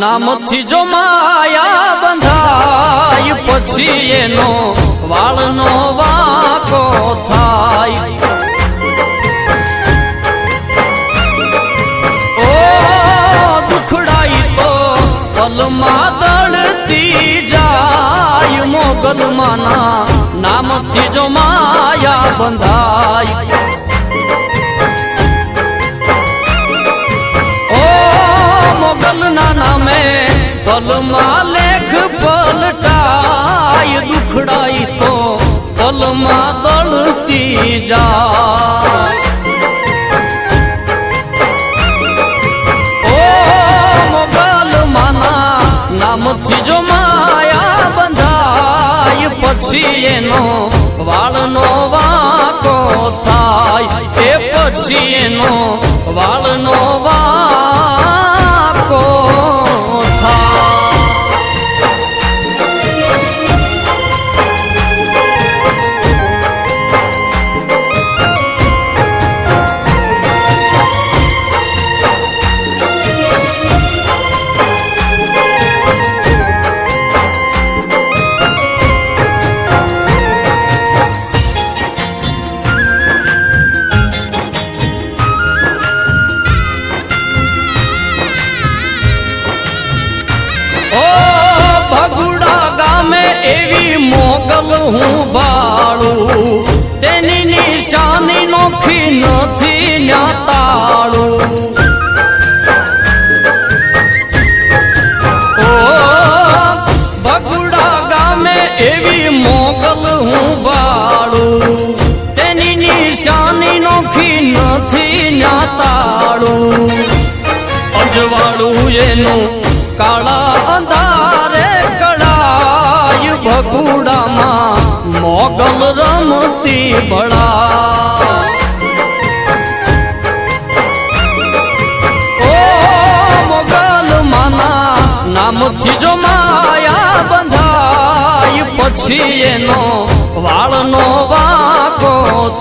નામથી જો માયા બંધાય, પછી એનો વાળનો વાકો થાય. ઓ દુખડાઈ તો પલમાં દળતી જાય, મોગલમાના નામથી જો માયા બંધાય. પલમાં લેખ પલટાય, દુખડાઈ તો પલમાં દળતી જા ઓ મોગલ માના, નામથી જો માયા બંધાય, પછી એનો વાળનો વાકો થાય. એ પછી એનો વાળનો વાકો મોગલ હું બાળું. તેની નિશાની નોખી નથી ન્યાતાળું ઓ ભગુડા ગામે એવી મોગલ હું બાળું. તેની નિશાની નોખી નથી ન્યાતાળું અજવાળું એનું ભગુડામાં મોગલ રમતી ભળા ઓ મોગલ માના, નામથી જો માયા બંધાય, પછી એનો વાળનો વાકો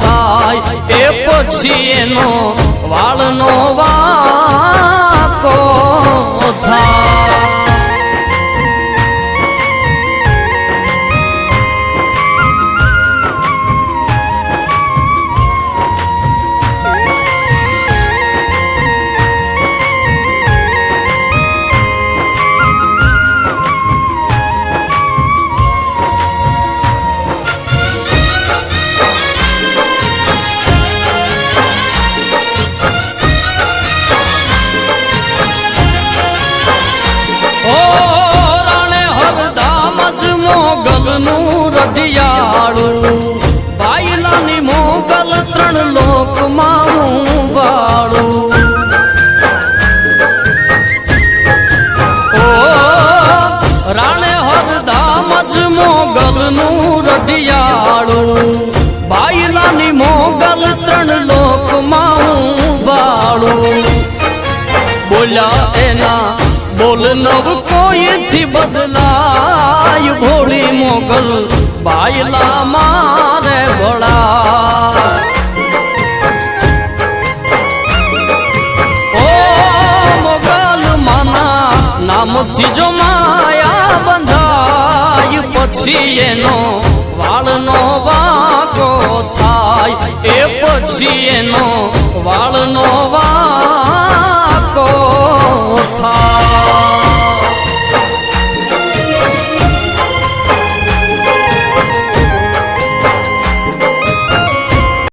થાય. એ પછી એનો વાળનો વાકો બોલ નવ કોઈથી બદલાય ભોળી મોગલ બાયલા મારે ભોળા. ઓ મોગલ માના, નામથી જો માયા બંધાય, પછી એનો વાળનો વાકો થાય. એ પછી એનો વાળનો વા